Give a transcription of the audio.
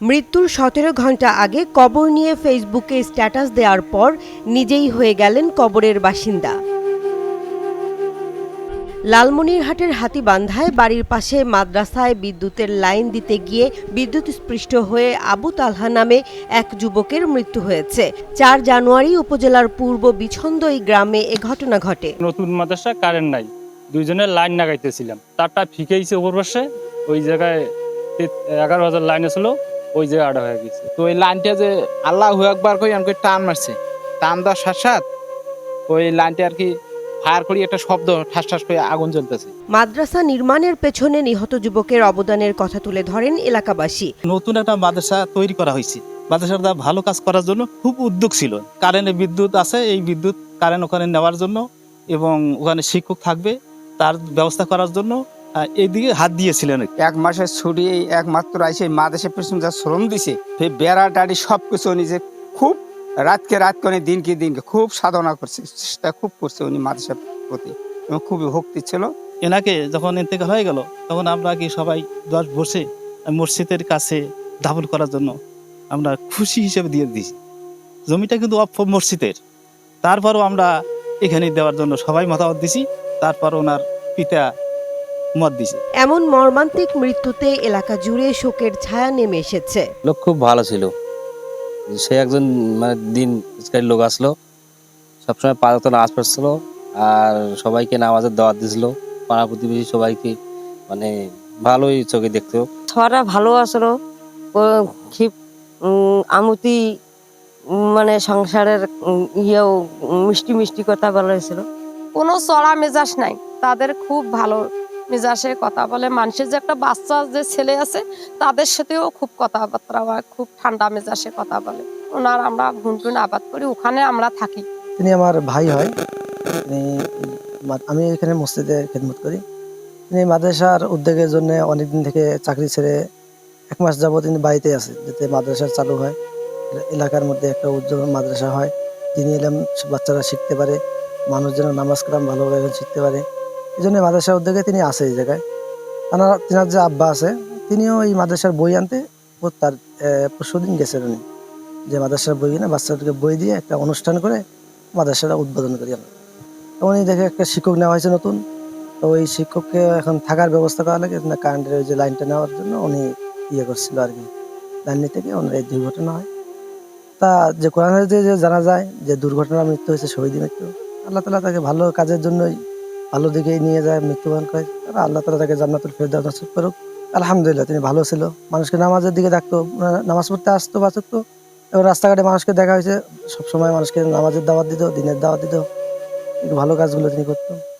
মৃত্যুর সতেরো ঘণ্টা আগে কবর নিয়ে ফেসবুকে স্ট্যাটাস দেওয়ার পর নিজেই হয়ে গেলেন কবরের বাসিন্দা। লালমনিরহাটের হাতিবান্ধায় বাড়ির পাশে মাদ্রাসায় বিদ্যুতের লাইন দিতে গিয়ে বিদ্যুৎ স্পৃষ্ট হয়ে আবু তালহা নামে এক যুবকের মৃত্যু হয়েছে। চার জানুয়ারি উপজেলার পূর্ব বিছন্দই গ্রামে এ ঘটনা ঘটে। নতুন মাদ্রাসা কারেন্ট নাই। দুইজনের লাইন লাগাইতেছিলাম তারটা ফিকেইছে উপর পাশে। ওই জায়গায় এগারো হাজার লাইন ছিল ওই জায়গায় আড়া হয়ে গেছে। তো ওই লাইনটা যে আল্লাহ একবার করে আমাকে টান মারছে। টান দেওয়ার সাথে সাথে ওই লাইনটা আর কি ফায়ার করি একটা শব্দ ঠাস ঠাস করে আগুন জ্বলতেছে। মাদ্রাসা নির্মাণের পেছনে নিহত যুবকের অবদানের কথা তুলে ধরেন এলাকাবাসী। নতুন একটা মাদ্রাসা তৈরি করা হয়েছে। মাদ্রাসাটা ভালো কাজ করার জন্য খুব উদ্যোগ ছিল। কারেন্টে বিদ্যুৎ আছে এই বিদ্যুৎ কারেন্ট ওখানে নেওয়ার জন্য এবং ওখানে শিক্ষক থাকবে তার ব্যবস্থা করার জন্য আহ, এইদিকে হাত দিয়েছিলেন। এক মাসের ছুটি একমাত্র আইসে মাদেশে পেছন যা শ্রম দিছে সেই বেড়া টাড়ি সব কিছু নিজে খুব রাতকে রাত করে দিনকে দিনকে খুব সাধনা করছে চেষ্টা খুব করছে উনি মাদেশের প্রতি। এবং খুবই ভক্তি ছিল। এনাকে যখন ইন্তেকাল হয়ে গেল তখন আমরা কি সবাই দশ বসে মসজিদের কাছে দাফন করার জন্য আমরা খুশি হিসেবে দিয়ে দিয়েছি জমিটা কিন্তু অপ মসজিদের। তারপরও আমরা এখানে দেওয়ার জন্য সবাই মতামত দিছি। তারপর ওনার পিতা মত দিছে। এমন মর্মান্তিক মৃত্যুতে এলাকা জুড়ে শোকের ছায়া নেমে এসেছে। লোক খুব ভালো ছিল। সে একজন মানে দিন ইসকারি লোক আসলো। সবসময় পাঁচত নামাজ পড়ছিল আর সবাইকে নামাজের দাওয়াত দিছিল। পাড়া প্রতিবেশী সবাইকে মানে ভালোই চোখে দেখতো। ছড়া ভালো আসলো। আমুতি মানে সংসারের ইয়েও মিষ্টি মিষ্টি কথা বলেছিল কোনো চড়া মেজাজ নাই। তাদের খুব ভালো মেজাজে কথা বলে। মানুষের যে একটা বাচ্চা, যে ছেলে আছে, তাদের সাথেও খুব কথাবার্তা হয়, খুব ঠান্ডা মেজাসে কথা বলে। ওনার আমরা ঘুনটুন আবাদ করি, ওখানে আমরা থাকি। তিনি আমার ভাই হয়। আমি এখানে মসজিদে খেদমত করি। তিনি মাদ্রাসার উদ্যোগের জন্য অনেকদিন থেকে চাকরি ছেড়ে এক মাস যাবত তিনি বাড়িতে আছে, যাতে মাদ্রাসা চালু হয়। এলাকার মধ্যে একটা উজ্জ্বল মাদ্রাসা হয়। তিনি এলাম বাচ্চারা শিখতে পারে, মানুষ যেন নামাজ কালাম ভালোভাবে শিখতে পারে। এই জন্য মাদ্রাসার উদ্যোগে তিনি আছে এই জায়গায়। তার তিনার যে আব্বা আছে, তিনিও এই মাদ্রাসার বই আনতে তার পরশু দিন গেছেন উনি। যে মাদ্রাসার বই কিনে বাচ্চাদেরকে বই দিয়ে একটা অনুষ্ঠান করে মাদ্রাসাটা উদ্বোধন করি তো উনি দেখে একটা শিক্ষক নেওয়া হয়েছে নতুন। তো ওই শিক্ষককে এখন থাকার ব্যবস্থা করা লাগে, না কারেন্টের ওই যে লাইনটা নেওয়ার জন্য উনি ইয়ে করছিল আর কি। লাইন নিতে গিয়ে ওনার এই দুর্ঘটনা হয়। তা যে কোরআনের যে যে জানা যায় যে দুর্ঘটনা মৃত্যু হয়েছে শহীদ মৃত্যু, আল্লাহ তালা তাকে ভালো কাজের জন্যই ভালো দিকে নিয়ে যায় মৃত্যুবরণ করে। আর আল্লাহ তালা তাকে জান্নাতুল ফেরদার নসিব করুক। আলহামদুলিল্লাহ, তিনি ভালো ছিল। মানুষকে নামাজের দিকে ডাকতো নামাজ পড়তে আসতো, বাঁচতো। এবং রাস্তাঘাটে মানুষকে দেখা হয়েছে, সবসময় মানুষকে নামাজের দাওয়াত দিত, দিনের দাওয়াত দিত। ভালো কাজগুলো তিনি করতো।